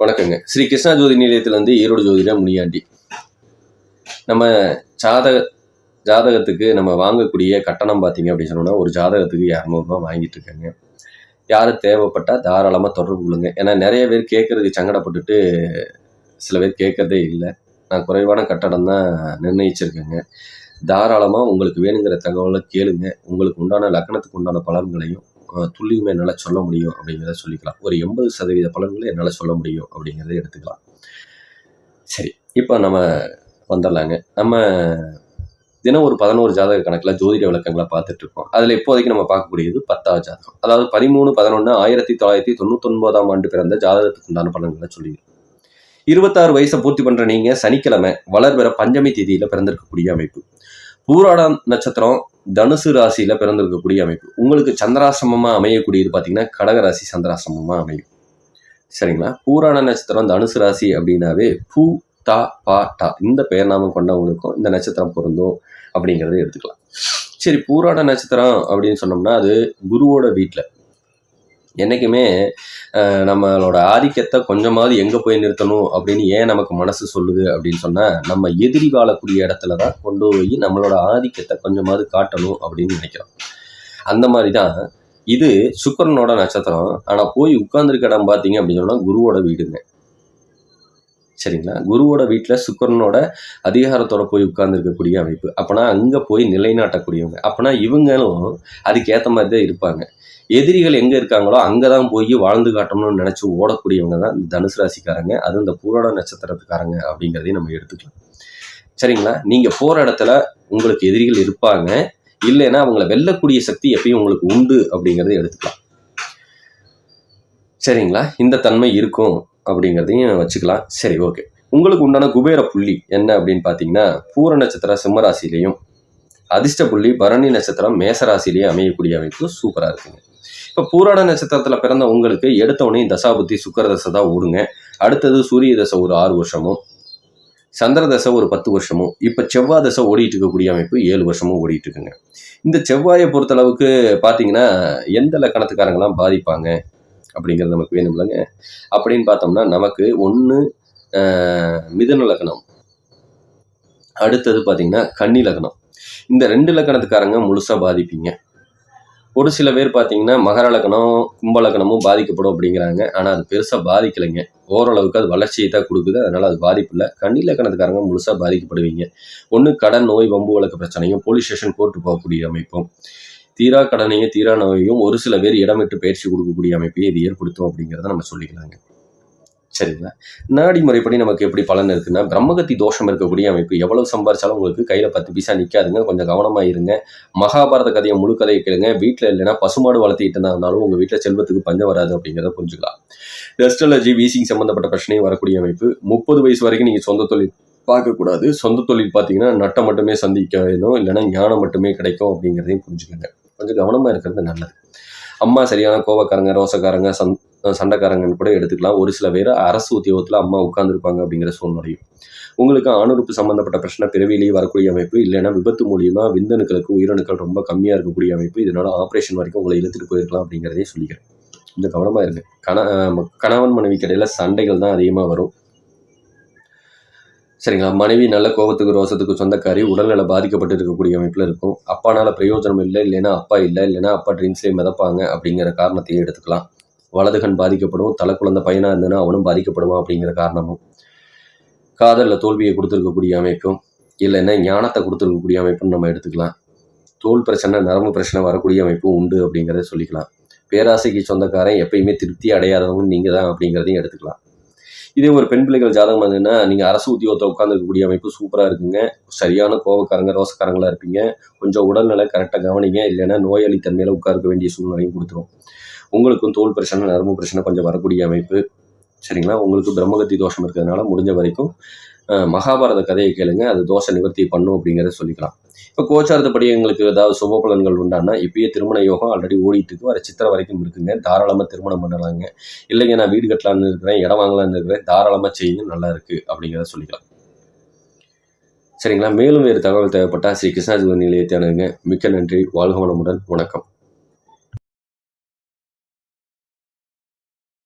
வணக்கங்க. ஸ்ரீ கிருஷ்ணா ஜோதி நிலையத்திலேருந்து ஈரோடு ஜோதிட முனியாண்டி. நம்ம ஜாதக ஜாதகத்துக்கு நம்ம வாங்கக்கூடிய கட்டணம் பார்த்தீங்க அப்படின்னு சொன்னோம்னா ஒரு ஜாதகத்துக்கு இரநூறுபா வாங்கிட்டு இருக்காங்க. யாரும் தேவைப்பட்டால் தாராளமாக தொடர்பு கொள்ளுங்க. ஏன்னா நிறைய பேர் கேட்குறதுக்கு சங்கடப்பட்டுட்டு சில பேர் கேட்குறதே இல்லை. நான் குறைவான கட்டணம் தான் நிர்ணயிச்சிருக்கேங்க. தாராளமாக உங்களுக்கு வேணுங்கிற தகவலை கேளுங்க. உங்களுக்கு உண்டான லக்கணத்துக்கு உண்டான பலன்களையும் அஹ், என்னால் சொல்ல முடியும் அப்படிங்கிறத சொல்லிக்கலாம். ஒரு எண்பது சதவீத பலன்களை என்னால் சொல்ல முடியும் அப்படிங்கிறத எடுத்துக்கலாம். சரி இப்போ நம்ம வந்துடலாங்க. நம்ம தினம் ஒரு பதினோரு ஜாதக கணக்கில் ஜோதிட விளக்கங்களை பார்த்துட்டு இருக்கோம். அதில் இப்போதைக்கு நம்ம பார்க்கக்கூடியது பத்தாவது ஜாதகம். அதாவது பதிமூணு பதினொன்று ஆயிரத்தி தொள்ளாயிரத்தி தொண்ணூத்தொன்பதாம் ஆண்டு பிறந்த ஜாதகத்துக்கு உண்டான பலன்களை சொல்லி இருபத்தாறு வயசை பூர்த்தி பண்ணுற நீங்கள் சனிக்கிழமை வளர்பிற பஞ்சமி தேதியில் பிறந்திருக்கக்கூடிய அமைப்பு. பூராடம் நட்சத்திரம் தனுசு ராசியில பிறந்திருக்கக்கூடிய அமைப்பு. உங்களுக்கு சந்திராசிரமமா அமையக்கூடியது பார்த்தீங்கன்னா கடகராசி சந்திராசிரமமா அமையும். சரிங்களா? பூராட நட்சத்திரம் தனுசு ராசி அப்படின்னாவே பூ தா பா டா. இந்த பெயர் நாமம் கொண்டவங்களுக்கும் இந்த நட்சத்திரம் பொருந்தும் அப்படிங்கிறத எடுத்துக்கலாம். சரி பூராட நட்சத்திரம் அப்படின்னு சொன்னோம்னா அது குருவோட வீட்டில் என்றைக்குமே நம்மளோட ஆதிக்கத்தை கொஞ்சமாவது எங்கே போய் நிறுத்தணும் அப்படின்னு ஏன் நமக்கு மனசு சொல்லுது அப்படின்னு சொன்னால் நம்ம எதிரி வாழக்கூடிய இடத்துல தான் கொண்டு போய் நம்மளோட ஆதிக்கத்தை கொஞ்சமாவது காட்டணும் அப்படின்னு நினைக்கிறோம். அந்த மாதிரி தான் இது சுக்கரனோட நட்சத்திரம். ஆனால் போய் உட்கார்ந்துருக்க இடம் பார்த்தீங்க அப்படின்னு சொன்னால் குருவோட வீடுங்க. சரிங்களா? குருவோட வீட்டில் சுக்கரனோட அதிகாரத்தோட போய் உட்கார்ந்துருக்கக்கூடிய அமைப்பு. அப்போனா அங்கே போய் நிலைநாட்டக்கூடியவங்க. அப்போனா இவங்களும் அதுக்கேற்ற மாதிரி தான் இருப்பாங்க. எதிரிகள் எங்கே இருக்காங்களோ அங்கே தான் போய் வாழ்ந்து காட்டணும்னு நினச்சி ஓடக்கூடியவங்க தான் இந்த தனுசு ராசிக்காரங்க. அது இந்த பூரோட நட்சத்திரத்துக்காரங்க அப்படிங்கிறதையும் நம்ம எடுத்துக்கலாம். சரிங்களா? நீங்கள் போகிற இடத்துல உங்களுக்கு எதிரிகள் இருப்பாங்க. இல்லைன்னா அவங்கள வெல்லக்கூடிய சக்தி எப்பயும் உங்களுக்கு உண்டு அப்படிங்கிறத எடுத்துக்கலாம். சரிங்களா? இந்த தன்மை இருக்கும். அப்படிங்கிறதையும் வச்சுக்கலாம். சரி ஓகே உங்களுக்கு உண்டான குபேர புள்ளி என்ன அப்படின்னு பார்த்தீங்கன்னா பூர நட்சத்திரம் சிம்மராசிலையும் அதிர்ஷ்ட புள்ளி பரணி நட்சத்திரம் மேசராசிலேயே அமையக்கூடிய அமைப்பு சூப்பராக இருக்குங்க. இப்போ பூராட நட்சத்திரத்தில் பிறந்த உங்களுக்கு எடுத்தவொடனே தசாபுத்தி சுக்கர தசை தான் ஓடுங்க. அடுத்தது சூரிய தசை ஒரு ஆறு வருஷமும் சந்திர தசை ஒரு பத்து வருஷமும் இப்போ செவ்வாய் தசை ஓடிட்டு இருக்கக்கூடிய அமைப்பு ஏழு வருஷமும் ஓடிட்டு இருக்குங்க. இந்த செவ்வாயை பொறுத்தளவுக்கு பார்த்தீங்கன்னா எந்த லக்கணத்துக்காரங்களாம் பாதிப்பாங்க? அப்படிங்கிறது நமக்கு வேணும் இல்லைங்க அப்படின்னு பார்த்தோம்னா நமக்கு ஒன்று மிதன லக்னம் அடுத்தது பார்த்திங்கன்னா கன்னி லக்னம் இந்த ரெண்டு லக்கணத்துக்காரங்க முழுசாக பாதிப்பீங்க. ஒரு சில பேர் பார்த்தீங்கன்னா மகர லக்னம் கும்ப லக்னமும் பாதிக்கப்படும் அப்படிங்கிறாங்க. ஆனால் அது பெருசாக பாதிக்கலைங்க. ஓரளவுக்கு அது வளர்ச்சியை தான் கொடுக்குது. அதனால் அது பாதிப்பு இல்லை. கன்னி லக்கணத்துக்காரங்க முழுசாக பாதிக்கப்படுவீங்க. ஒன்று கடன் நோய் வம்பு வழக்கு பிரச்சனையும் போலீஸ் ஸ்டேஷன் கோர்ட்டு போகக்கூடிய அமைப்பும். தீரா கடனையும் தீரா நோயையும் ஒரு சில பேர் இடமிட்டு பயிற்சி கொடுக்கக்கூடிய அமைப்பையும் இது ஏற்படுத்தும் அப்படிங்கிறத நம்ம சொல்லிக்கலாங்க. சரிங்களா? நாடி முறைப்படி நமக்கு எப்படி பலன் இருக்குன்னா பிரம்மகத்தி தோஷம் இருக்கக்கூடிய அமைப்பு எவ்வளவு சம்பாரிச்சாலும் உங்களுக்கு கையில் பத்து பைசா நிற்காதுங்க கொஞ்சம் கவனமாக இருங்க. மகாபாரத கதையை முழு கதையை கேளுங்க. வீட்டில் இல்லைன்னா பசுமாடு வளர்த்திட்டு இருந்தாலும் உங்கள் வீட்டில் செல்வத்துக்கு பஞ்சம் வராது அப்படிங்கிறத புரிஞ்சுக்கலாம். எஸ்ட்ரலஜி வீசிங் சம்மந்தப்பட்ட பிரச்சனையும் வரக்கூடிய அமைப்பு. முப்பது வயசு வரைக்கும் நீங்கள் சொந்த தொழில் பார்க்கக்கூடாது. சொந்த தொழில் பார்த்தீங்கன்னா நட்டம் மட்டுமே சந்திக்க வேணும் இல்லைன்னா ஞானம் மட்டுமே கிடைக்கும் அப்படிங்கிறதையும் புரிஞ்சுக்கோங்க. கொஞ்சம் கவனமாக இருக்கிறது நல்லது. அம்மா சரியான கோபக்காரங்க ரோசக்காரங்க சந் சண்டைக்காரங்கன்னு கூட எடுத்துக்கலாம். ஒரு சில பேர் அரசு உத்தியோகத்தில் அம்மா உட்காந்துருப்பாங்க அப்படிங்கிற சூழ்நிலையும். உங்களுக்கு அணுறுப்பு சம்மந்தப்பட்ட பிரச்சனை பிறவிலேயே வரக்கூடிய அமைப்பு இல்லைன்னா விபத்து மூலியமா விந்தணுக்களுக்கு உயிரணுக்கள் ரொம்ப கம்மியாக இருக்கக்கூடிய அமைப்பு இதனால் ஆப்ரேஷன் வரைக்கும் உங்களை இழுத்துட்டு போயிருக்கலாம் அப்படிங்கிறதையும் சொல்லிக்கிறேன். கொஞ்சம் கவனமாக இருங்க. கண கணவன் மனைவி கடையில் சண்டைகள் தான் அதிகமாக வரும். சரிங்களா? மனைவி நல்ல கோபத்துக்கு ரோசத்துக்கு சொந்தக்காரி உடல்நல பாதிக்கப்பட்டு இருக்கக்கூடிய அமைப்பில் இருக்கும். அப்பானால பிரயோஜனம் இல்லை இல்லைன்னா அப்பா இல்லை இல்லைன்னா அப்பா ட்ரிங்க்ஸ்லேயே மிதப்பாங்க அப்படிங்கிற காரணத்தையும் எடுத்துக்கலாம். வலதுகன் பாதிக்கப்படும் தலை குழந்தை பையனாக இருந்ததுன்னா அவனும் பாதிக்கப்படுவான் அப்படிங்கிற காரணமும். காதலில் தோல்வியை கொடுத்துருக்கக்கூடிய அமைப்பும் இல்லைன்னா ஞானத்தை கொடுத்துருக்கக்கூடிய அமைப்புன்னு நம்ம எடுத்துக்கலாம். தோல் பிரச்சனை நரம்பு பிரச்சனை வரக்கூடிய அமைப்பும் உண்டு அப்படிங்கிறத சொல்லிக்கலாம். பேராசைக்கு சொந்தக்காரன் எப்பயுமே திருப்தி அடையாதவங்க நீங்கள் தான் அப்படிங்கிறதையும் எடுத்துக்கலாம். இதே ஒரு பெண் பிள்ளைகள் ஜாதகம் இருந்ததுன்னா நீங்கள் அரசு உத்தியோகத்தை உட்காந்துருக்கக்கூடிய அமைப்பு சூப்பராக இருக்குங்க. சரியான கோபக்காரங்க ரோசக்காரங்களாக இருப்பீங்க. கொஞ்சம் உடல்நிலை கரெக்டாக கவனிங்க. இல்லைன்னா நோயாளி தன்மையில உட்கார்க்க வேண்டிய சூழ்நிலையும் கொடுத்துரும். உங்களுக்கும் தோல் பிரச்சனை நரம்பு பிரச்சனை கொஞ்சம் வரக்கூடிய அமைப்பு. சரிங்களா? உங்களுக்கு பிரம்மகத்தி தோஷம் இருக்கிறதுனால முடிஞ்ச வரைக்கும் மகாபாரத கதையை கேளுங்க. அது தோஷ நிவர்த்தி பண்ணும் அப்படிங்கிறத சொல்லிக்கலாம். இப்போ கோச்சாரத்துப்படி எங்களுக்கு ஏதாவது சுப பலன்கள் உண்டானா இப்பயே திருமண யோகம் ஆல்ரெடி ஓடிட்டு இருக்கு. வர சித்திரை வரைக்கும் இருக்குங்க. தாராளமாக திருமணம் பண்ணலாங்க. இல்லைங்க நான் வீடு கட்டலான்னு இருக்கிறேன் இடம் வாங்கலான்னு இருக்கிறேன். தாராளமாக செய்யுங்க நல்லா இருக்கு அப்படிங்கிறத சொல்லிக்கலாம். சரிங்களா? மேலும் வேறு தகவல் தேவைப்பட்டால் ஸ்ரீ கிருஷ்ணாஜி நிலையத்தை அணுகுங்க. மிக்க நன்றி. வாழ்க வளமுடன். வணக்கம்.